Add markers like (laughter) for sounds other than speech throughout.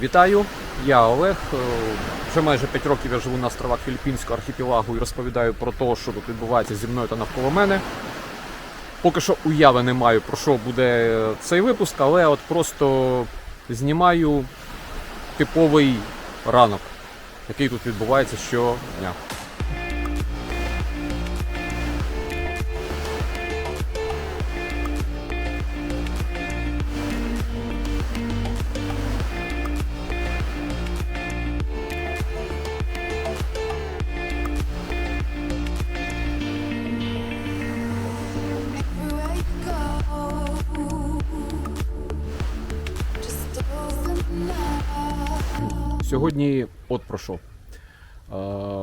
Вітаю, я Олег. Е, Вже майже 5 років я живу на островах Філіппінського архіпелагу і розповідаю про те, що тут відбувається зі мною та навколо мене. Поки що уяви не маю, про що буде цей випуск, але от просто знімаю типовий ранок, який тут відбувається щодня. Сьогодні от про що. Е,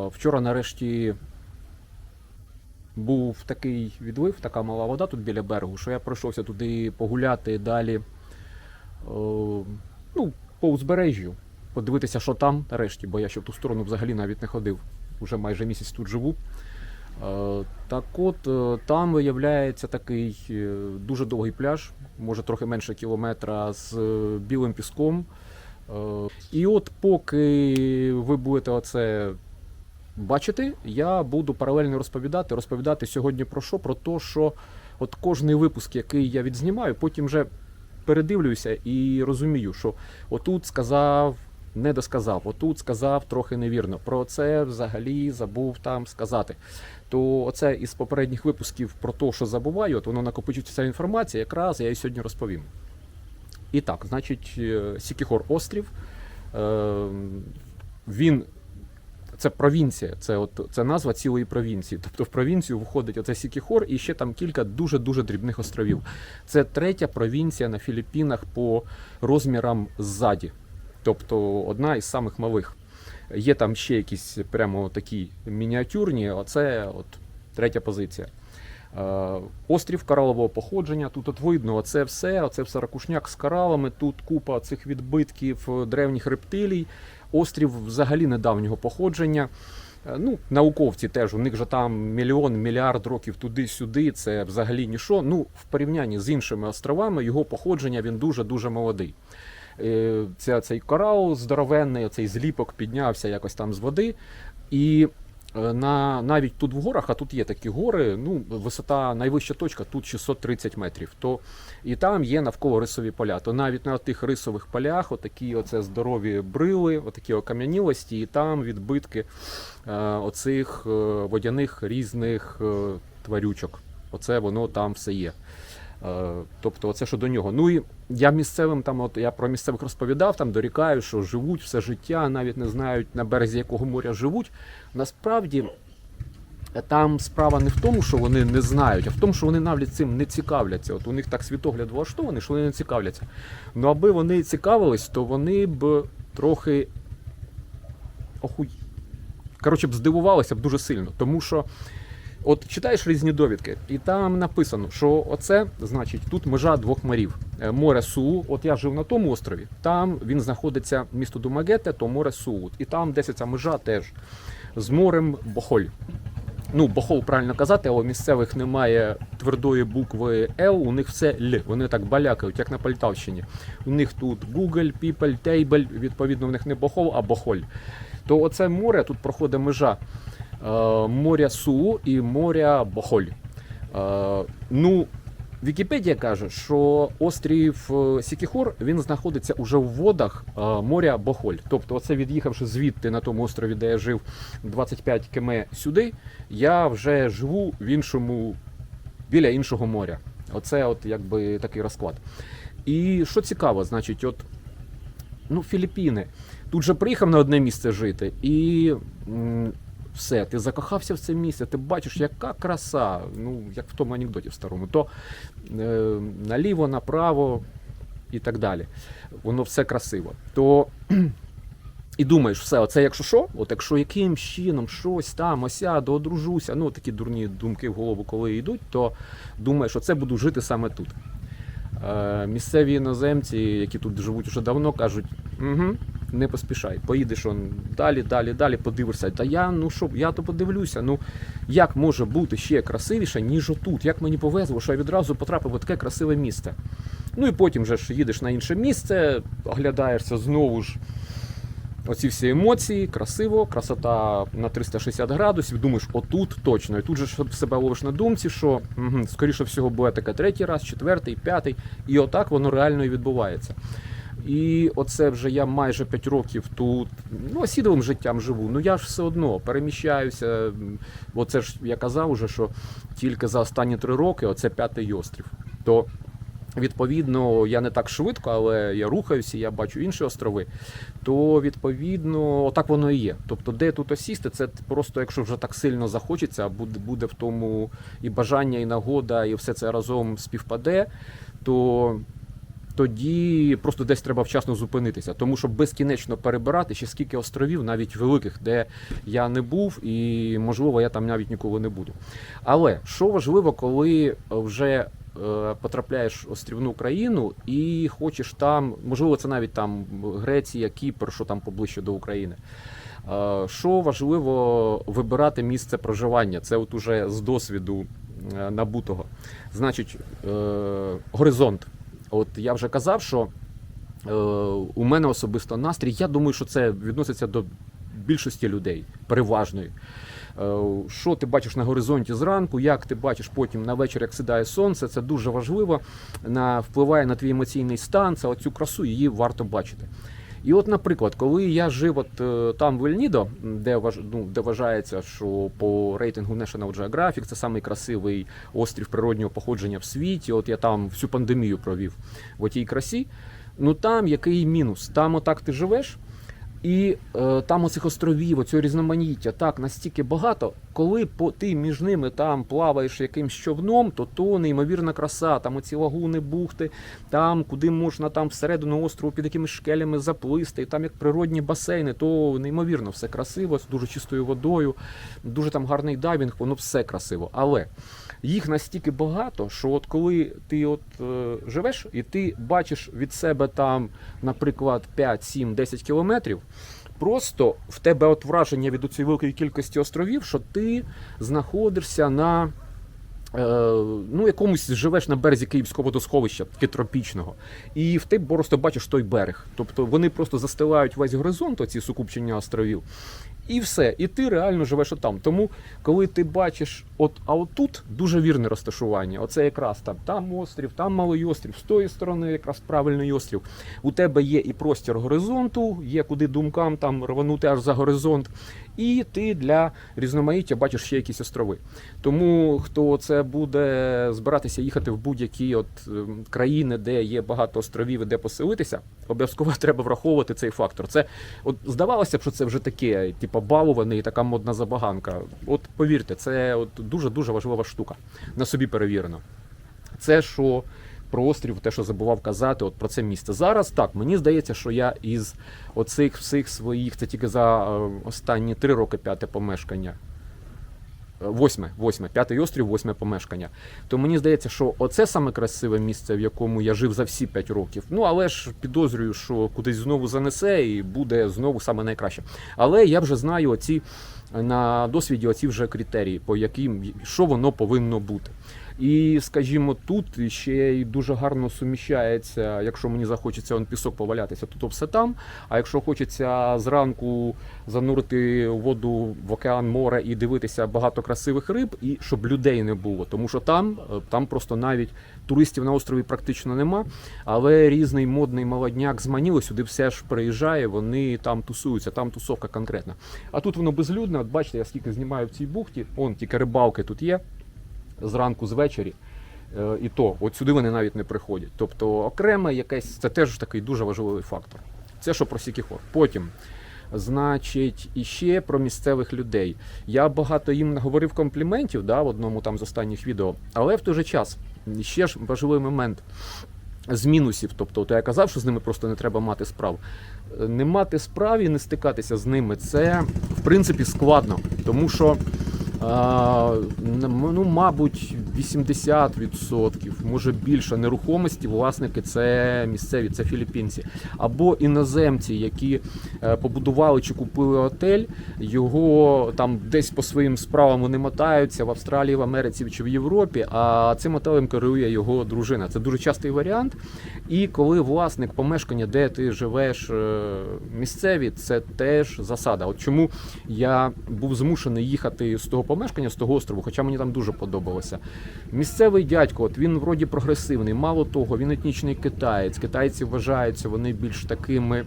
Вчора нарешті був такий відлив, така мала вода тут біля берегу, що я пройшовся туди погуляти далі. е, Ну, по узбережжю, подивитися, що там нарешті, бо я ще в ту сторону взагалі навіть не ходив. Уже майже місяць тут живу. Е, Так от, там виявляється такий дуже довгий пляж, може трохи менше кілометра, з білим піском. Е, І от поки ви будете оце бачити, я буду паралельно розповідати, розповідати сьогодні про що? Про те, що от кожний випуск, який я відзнімаю, потім вже передивлююся і розумію, що отут сказав, не досказав, отут сказав трохи невірно. Про це взагалі забув там сказати. То оце із попередніх випусків про те, що забуваю, от воно накопичується ця інформація, якраз я її сьогодні розповім. І так, значить, е, Сікіхор острів. е, Він це провінція, це от це назва цілої провінції. Тобто в провінцію входить оце Сікіхор і ще там кілька дуже дуже дрібних островів. Це третя провінція на Філіппінах по розмірам ззаді. Тобто одна із самих малих. Є там ще якісь прямо такі мініатюрні, а це от третя позиція. Е, Острів коралового походження. Тут от видно, оце все, оце все ракушняк з коралами. Тут купа цих відбитків е, древніх рептилій. Острів взагалі недавнього походження. Е, Ну, науковці теж, у них же там мільйон, мільярд років туди-сюди, це взагалі ніщо. Ну, в порівнянні з іншими островами, його походження він дуже-дуже молодий. Ця, цей корал здоровенний, цей зліпок піднявся якось там з води. І на, навіть тут в горах, а тут є такі гори, ну, висота, найвища точка тут 630 метрів. То, і там є навколо рисові поля. То навіть на тих рисових полях отакі оце здорові брили, отакі окам'янілості, і там відбитки е, оцих е, водяних різних е, тварючок. Оце воно там все є. Е, Тобто, оце що до нього. Ну і я місцевим там, от я про місцевих розповідав, там дорікаю, що живуть все життя, навіть не знають на березі якого моря живуть. Насправді там справа не в тому, що вони не знають, а в тому, що вони навіть цим не цікавляться. От у них так світогляд влаштований, що вони не цікавляться. Ну аби вони цікавились, то вони б трохи охуй. Коротше, б здивувалися б дуже сильно, тому що. От читаєш різні довідки, і там написано, що оце значить тут межа двох морів. Е, Море Суу. От я жив на тому острові. Там він знаходиться місто Думагете, то море Суу. І там десь ця межа теж з морем Бохоль. Ну, Бохол правильно казати, але у місцевих немає твердої букви Л, у них все Л. Вони так балякають, як на Полтавщині. У них тут Google, People, Table, відповідно, в них не Бохол, а Бохоль. То оце море тут проходить межа моря Суу і моря Бохоль. Е, ну, Вікіпедія каже, що острів е, Сікіхор він знаходиться уже в водах е, моря Бохоль. Тобто, оце від'їхавши звідти на тому острові, де я жив 25 км сюди, я вже живу в іншому біля іншого моря. Оце от якби такий розклад. І що цікаво, значить, от ну, Філіппіни. Тут же приїхав на одне місце жити, і все, ти закохався в це місце, ти бачиш, яка краса, ну, як в тому анекдоті в старому, то е, наліво, направо і так далі. Воно все красиво. То і думаєш, все, оце якщо що, от якщо яким чином щось там осяду, одружуся, ну такі дурні думки в голову, коли йдуть, то думаєш, оце буду жити саме тут. Е, місцеві іноземці, які тут живуть вже давно, кажуть: угу, не поспішай, поїдеш он далі, далі, далі, подивишся. Та я ну що, я то подивлюся. Ну як може бути ще красивіше, ніж отут? Як мені повезло, що я відразу потрапив в таке красиве місце. Ну і потім вже ж їдеш на інше місце, оглядаєшся знову ж. Оці всі емоції, красиво, красота на 360 градусів. Думаєш, отут точно. І тут же себе ловиш на думці, що скоріше всього буде таке третій раз, четвертий, п'ятий. І отак воно реально і відбувається. І оце вже я майже 5 років тут ну, осідовим життям живу. Ну я ж все одно переміщаюся. Оце ж я казав уже, що тільки за останні три роки оце п'ятий острів. То Відповідно, я не так швидко, але я рухаюся, я бачу інші острови. То відповідно, отак воно і є. Тобто, де тут осісти, це просто, якщо вже так сильно захочеться, буде, буде в тому і бажання, і нагода, і все це разом співпаде, то тоді просто десь треба вчасно зупинитися. Тому що безкінечно перебирати ще скільки островів, навіть великих, де я не був, і можливо я там навіть ніколи не буду. Але що важливо, коли вже е, потрапляєш в острівну країну і хочеш там, можливо, це навіть там Греція, Кіпр, що там поближче до України. Е, Що важливо вибирати місце проживання? Це от уже з досвіду е, набутого. Значить, горизонт. От я вже казав, що е, у мене особисто настрій. Я думаю, що це відноситься до більшості людей, переважної. Е, Що ти бачиш на горизонті зранку, як ти бачиш потім на вечір, як сідає сонце, це дуже важливо. На, впливає на твій емоційний стан, це оцю красу її варто бачити. І от, наприклад, коли я жив от е, там в Ельнідо, де, важ, ну, де вважається, що по рейтингу National Geographic це самий красивий острів природнього походження в світі. От я там всю пандемію провів в отій красі. Ну там який мінус? Там отак ти живеш, і е, там оцих островів, оцього різноманіття так настільки багато, коли по, ти між ними там плаваєш якимсь човном, то то неймовірна краса, там оці лагуни, бухти, там куди можна там всередину острову під якимись шкелями заплисти, там як природні басейни, то неймовірно все красиво, з дуже чистою водою, дуже там гарний дайвінг, воно все красиво. Але їх настільки багато, що от коли ти от е, живеш і ти бачиш від себе там, наприклад, 5, 7, 10 кілометрів. Просто в тебе от враження від цієї великої кількості островів, що ти знаходишся на е, ну, якомусь живеш на березі Київського водосховища, таки тропічного, і в ти просто бачиш той берег. Тобто вони просто застилають весь горизонт, оці сукупчення островів. І все, і ти реально живеш отам. Тому, коли ти бачиш, от, а отут дуже вірне розташування. Оце якраз там, там острів, там малий острів, з тої сторони якраз правильний острів. У тебе є і простір горизонту, є куди думкам там рванути аж за горизонт. І ти для різноманіття бачиш ще якісь острови. Тому хто це буде збиратися їхати в будь-які от ем, країни, де є багато островів і де поселитися, обов'язково (laughs) треба враховувати цей фактор. Це от здавалося б, що це вже таке, типу, баловане і така модна забаганка. От повірте, це от дуже дуже важлива штука. На собі перевірено. Це що про острів, те, що забував казати, от про це місце. Зараз так, мені здається, що я із оцих всіх своїх, це тільки за е, останні три роки п'яте помешкання. Е, Восьме, восьме, п'ятий острів, восьме помешкання. То мені здається, що оце саме красиве місце, в якому я жив за всі п'ять років. Ну але ж підозрюю, що кудись знову занесе і буде знову саме найкраще. Але я вже знаю оці на досвіді оці вже критерії, по яким що воно повинно бути. І, скажімо, тут ще й дуже гарно суміщається, якщо мені захочеться он пісок повалятися, то, то все там. А якщо хочеться зранку занурити воду в океан море і дивитися багато красивих риб, і щоб людей не було, тому що там, е, там просто навіть туристів на острові практично нема. Але різний модний молодняк з Маніли сюди все ж приїжджає, вони там тусуються, там тусовка конкретна. А тут воно безлюдне. От бачите, я скільки знімаю в цій бухті, он тільки рибалки тут є зранку з вечері. Е, І то, от сюди вони навіть не приходять. Тобто окреме якесь, це теж такий дуже важливий фактор. Це що про Сікіхор. Потім, значить, іще про місцевих людей. Я багато їм говорив компліментів да, в одному там з останніх відео, але в той же час ще ж важливий момент. З мінусів, тобто, то я казав, що з ними просто не треба мати справ. Е, Не мати справ і не стикатися з ними це в принципі складно, тому що ну, мабуть, 80%, може більше нерухомості, власники це місцеві, це філіппінці. Або іноземці, які е, побудували чи купили отель, його там десь по своїм справам вони мотаються в Австралії, в Америці чи в Європі, а цим отелем керує його дружина. Це дуже частий варіант. І коли власник помешкання, де ти живеш, е, місцеві, це теж засада. От чому я був змушений їхати з того помешкання, з того острову, хоча мені там дуже подобалося. Місцевий дядько, от він вроді прогресивний. Мало того, він етнічний китаєць. Китайці вважаються вони більш такими.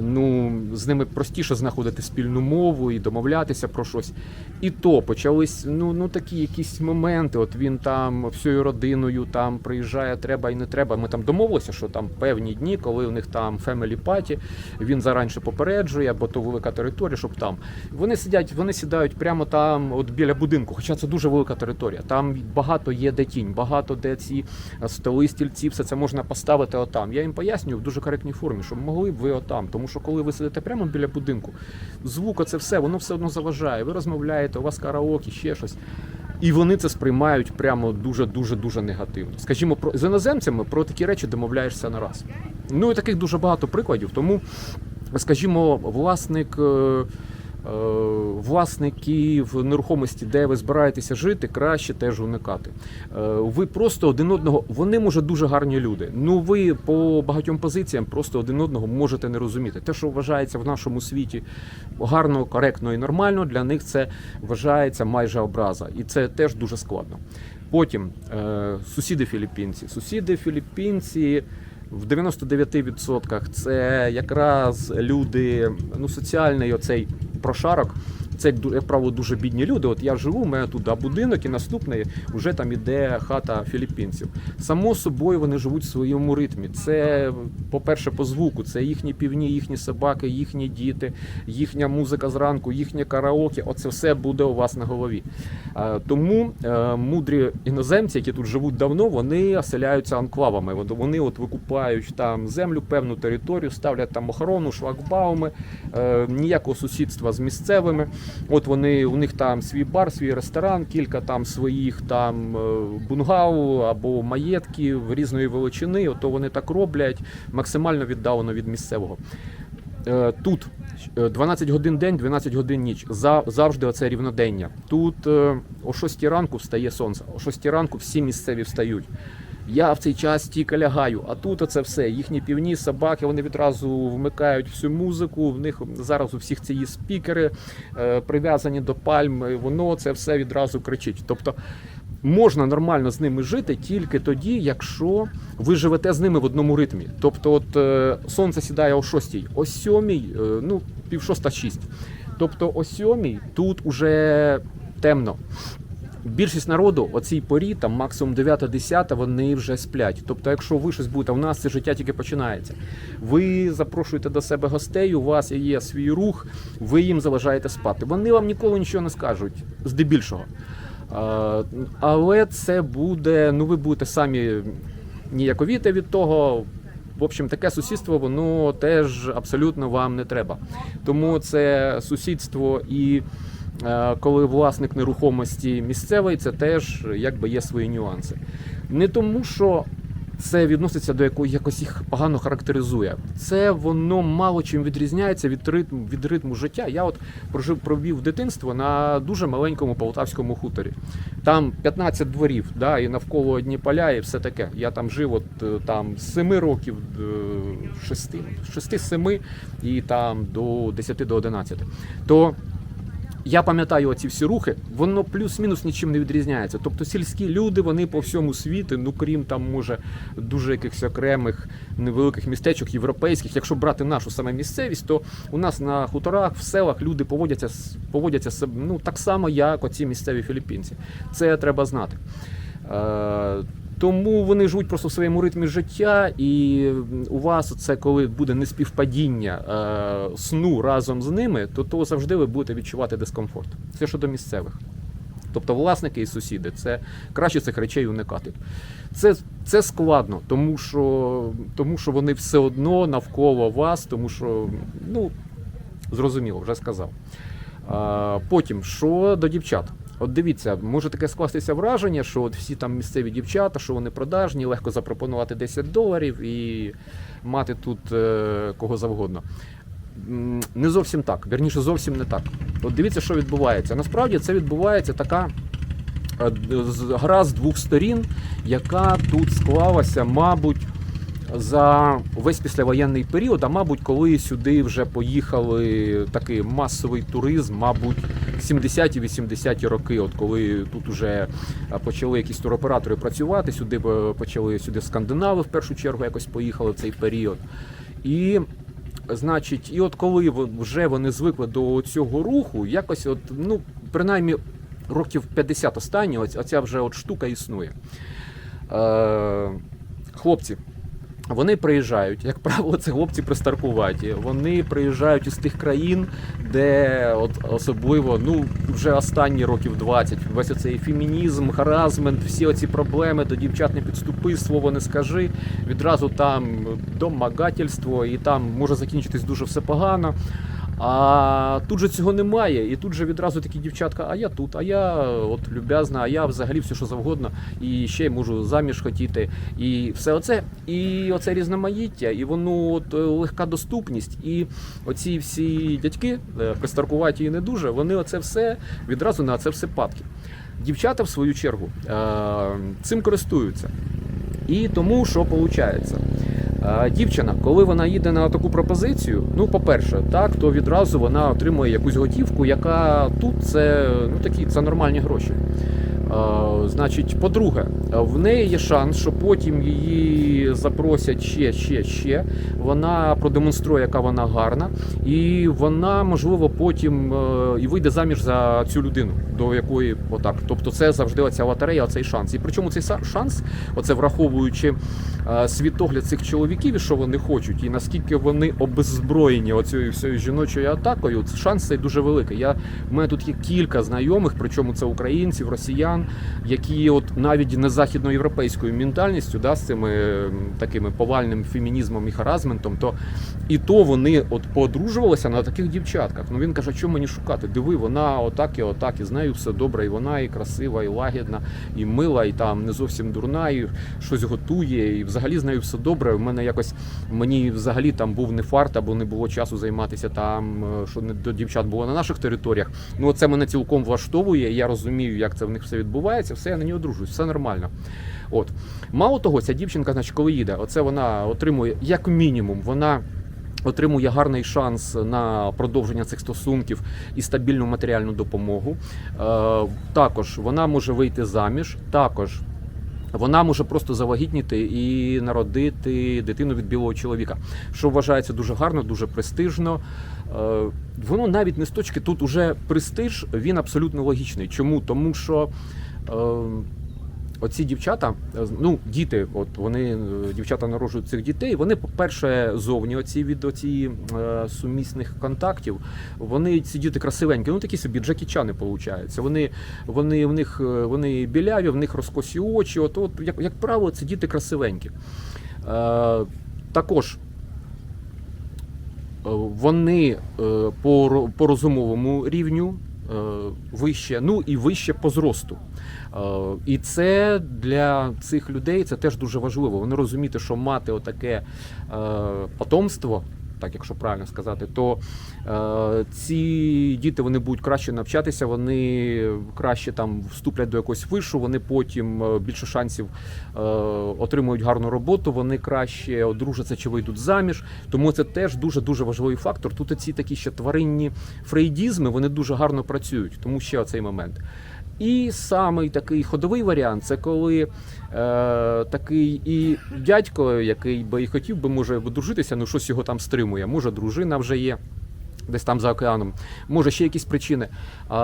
Ну, з ними простіше знаходити спільну мову і домовлятися про щось. І то почались ну, ну такі якісь моменти. От він там всією родиною там приїжджає, треба і не треба. Ми там домовилися, що там певні дні, коли у них там family party, він заранше попереджує, бо то велика територія, щоб там. Вони сидять, вони сідають прямо там, от біля будинку, хоча це дуже велика територія. Там багато є де тінь, багато де ці столи, стільці, все це можна поставити отам. Я їм пояснюю в дуже коректній формі, що могли б ви отам. Тому що коли ви сидите прямо біля будинку, звук, оце все, воно все одно заважає. Ви розмовляєте, у вас караоке, ще щось. І вони це сприймають прямо дуже дуже дуже негативно. Скажімо, про з іноземцями про такі речі домовляєшся на раз. Ну і таких дуже багато прикладів. Тому, скажімо, власник. Е, Власників нерухомості, де ви збираєтеся жити, краще теж уникати. Е, Ви просто один одного, вони може дуже гарні люди. Ну ви по багатьом позиціям просто один одного можете не розуміти. Те, що вважається в нашому світі гарно, коректно і нормально, для них це вважається майже образа, і це теж дуже складно. Потім е, сусіди філіппінці. Сусіди філіппінці в 99% це якраз люди, ну соціальний оцей прошарок. Це як правило дуже бідні люди. От я живу, у мене тут да, будинок, і наступний вже там іде хата філіппінців. Само собою вони живуть в своєму ритмі. Це, по-перше, по звуку, це їхні півні, їхні собаки, їхні діти, їхня музика зранку, їхнє караоке. Оце все буде у вас на голові. Е, Тому е, мудрі іноземці, які тут живуть давно, вони оселяються анклавами. Вони от викупають там землю, певну територію, ставлять там охорону, шлагбауми, е, ніякого сусідства з місцевими. От вони у них там свій бар, свій ресторан, кілька там своїх там е, бунгау або маєтків різної величини. Ото вони так роблять максимально віддалено від місцевого. Е, Тут е, 12 годин день, 12 годин ніч. За- Завжди оце рівнодення. Тут е, о 6 ранку встає сонце, о 6 ранку всі місцеві встають. Я в цей час тільки лягаю, а тут оце все. Їхні півні, собаки, вони відразу вмикають всю музику. В них зараз у всіх ці спікери е, прив'язані до пальм. Воно це все відразу кричить. Тобто можна нормально з ними жити тільки тоді, якщо ви живете з ними в одному ритмі. Тобто, от е, сонце сідає о 6, о 7, е, ну, пів шоста шість. Тобто о 7 тут уже темно. Більшість народу о цій порі, там максимум 9-10, вони вже сплять. Тобто, якщо ви щось будете, у нас це життя тільки починається. Ви запрошуєте до себе гостей, у вас є свій рух, ви їм заважаєте спати. Вони вам ніколи нічого не скажуть, здебільшого. Але це буде, ну ви будете самі ніяковіти від того. В общем, таке сусідство, воно теж абсолютно вам не треба. Тому це сусідство і коли власник нерухомості місцевий, це теж якби є свої нюанси. Не тому, що це відноситься до якої якось їх погано характеризує. Це воно мало чим відрізняється від ритму від ритму життя. Я от прожив провів дитинство на дуже маленькому полтавському хуторі. Там 15 дворів, да, і навколо одні поля, і все таке. Я там жив от е, там з 7 років, 6, 6-7 і там до 10 до 11. То я пам'ятаю оці всі рухи, воно плюс-мінус нічим не відрізняється. Тобто сільські люди, вони по всьому світу, ну крім там, може, дуже якихось окремих невеликих містечок європейських. Якщо брати нашу саме місцевість, то у нас на хуторах, в селах люди поводяться поводяться ну, так само, як оці місцеві філіппінці. Це треба знати. Е, тому вони живуть просто в своєму ритмі життя, і у вас це коли буде неспівпадіння е, сну разом з ними, то, то завжди ви будете відчувати дискомфорт. Це щодо місцевих. Тобто власники і сусіди, це краще цих речей уникати. Це, це складно, тому що, тому що вони все одно навколо вас, тому що, ну, зрозуміло, вже сказав. А, Потім, що до дівчат. От дивіться, може таке скластися враження, що от всі там місцеві дівчата, що вони продажні, легко запропонувати 10 доларів і мати тут е, кого завгодно. Не зовсім так, вірніше, зовсім не так. От дивіться, що відбувається. Насправді це відбувається така е, гра з двох сторін, яка тут склалася, мабуть, за весь післявоєнний період, а мабуть, коли сюди вже поїхали такий масовий туризм, мабуть, 70-ті 80-ті роки, от коли тут вже е, почали якісь туроператори працювати, сюди е, почали сюди скандинави в першу чергу якось поїхали в цей період. І Значить, і от коли вже вони звикли до цього руху, якось, от, ну, принаймні років 50 останні, ось оця вже от штука існує. Е, хлопці, вони приїжджають, як правило, це хлопці пристаркуваті. Вони приїжджають із тих країн, де от особливо ну вже останні років 20, весь оцей фемінізм, харазмент, всі оці проблеми до дівчат не підступи, слово не скажи. Відразу там домагательство, і там може закінчитись дуже все погано. А тут же цього немає, і тут же відразу такі дівчатка, а я тут, а я от люб'язна, а я взагалі все, що завгодно, і ще можу заміж хотіти. І все оце, і оце різноманіття, і воно от е, легка доступність. І оці всі дядьки, е, пристаркуваті і не дуже, вони оце все відразу на це все падки. Дівчата, в свою чергу, е, цим користуються. І тому що виходить? Дівчина, коли вона їде на таку пропозицію, ну, по-перше, так, то відразу вона отримує якусь готівку, яка тут це, ну, такі, це нормальні гроші. Значить, по-друге, в неї є шанс, що потім її запросять ще, ще, ще. Вона продемонструє, яка вона гарна, і вона, можливо, потім е, і вийде заміж за цю людину, до якої отак. Тобто, це завжди оця лотерея, оцей шанс. І причому цей шанс, оце враховуючи е, світогляд цих чоловіків, і що вони хочуть, і наскільки вони обеззброєні оцією всією жіночою атакою, шанс цей дуже великий. Я в мене тут є кілька знайомих, причому це українців, росіян, які от навіть не західноєвропейською ментальністю, да, з цими такими повальним фемінізмом і харазментом, то і то вони от поодружувалися на таких дівчатках. Ну він каже, що мені шукати? Диви, вона отак і отак, і з нею все добре, і вона і красива, і лагідна, і мила, і там не зовсім дурна, і щось готує, і взагалі з нею все добре. У мене якось мені взагалі там був не фарт, або не було часу займатися там, е, що не до дівчат було на наших територіях. Ну це мене цілком влаштовує. Я розумію, як це в них все відбувається. Все я на ній одружусь, все нормально. От мало того, ця дівчинка, значить, коли їде, оце вона отримує як мінімум, вона. Отримує гарний шанс на продовження цих стосунків і стабільну матеріальну допомогу. Е, також вона може вийти заміж. Також вона може просто завагітніти і народити дитину від білого чоловіка, що вважається дуже гарно, дуже престижно. Е, Воно навіть не з точки тут уже престиж, він абсолютно логічний. Чому? Тому що. е, Оці дівчата, е, ну діти, от вони дівчата народжують цих дітей. Вони, по-перше, зовні оці від оці сумісних контактів. Вони ці діти красивенькі, ну такі собі джекічани виходять. Вони, вони в них вони біляві, в них розкосі очі. От, от як, як правило, це діти красивенькі. Також вони е, по, по розумовому рівню е, вище, ну і вище по зросту. Е, І це для цих людей це теж дуже важливо. Вони розуміють, що мати отаке е, потомство, так якщо правильно сказати, то е, ці діти вони будуть краще навчатися, вони краще там вступлять до якогось вишу, вони потім е, більше шансів е, отримують гарну роботу, вони краще одружаться чи вийдуть заміж. Тому це теж дуже дуже важливий фактор. Тут ці такі ще тваринні фрейдізми вони дуже гарно працюють, тому ще оцей момент. І самий такий ходовий варіант це коли е, такий і дядько, який би і хотів би може одружитися, ну щось його там стримує. Може, дружина вже є. Десь там за океаном, може ще якісь причини. А,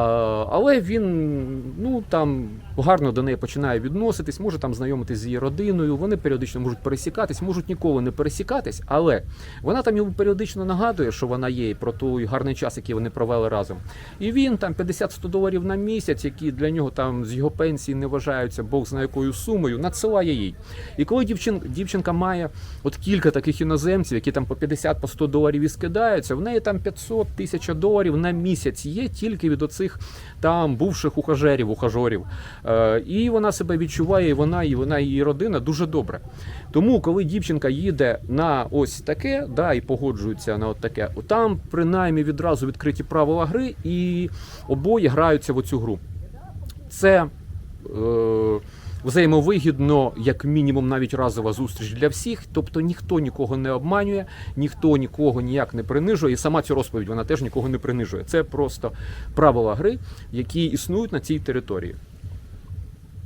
але він ну там гарно до неї починає відноситись, може там знайомитись з її родиною. Вони періодично можуть пересікатись, можуть ніколи не пересікатись, але вона там йому періодично нагадує, що вона є про той гарний час, який вони провели разом. І він там 50-100 доларів на місяць, які для нього там з його пенсії не вважаються Бог зна якою сумою, надсилає їй. І коли дівчин, дівчинка має от кілька таких іноземців, які там по 50 по 100 доларів і скидаються, в неї там 500 800 тисяч доларів на місяць є тільки від оцих там бувших ухажерів, ухажорів. Е, і вона себе відчуває, і вона, і вона, і її родина дуже добре. Тому, коли дівчинка їде на ось таке, да, і погоджується на от таке, там принаймні відразу відкриті правила гри, і обоє граються в оцю гру. Це е, взаємовигідно, як мінімум, навіть разова зустріч для всіх. Тобто ніхто нікого не обманює, ніхто нікого ніяк не принижує. І сама ця розповідь вона теж нікого не принижує. Це просто правила гри, які існують на цій території.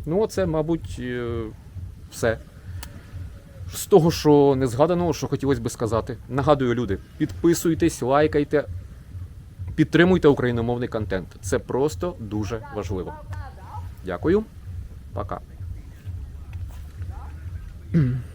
Ну, це, мабуть, е, все. З того, що не згаданого, що хотілося би сказати. Нагадую, люди, підписуйтесь, лайкайте, підтримуйте україномовний контент. Це просто дуже важливо. Дякую. Пока. Mm. (clears throat)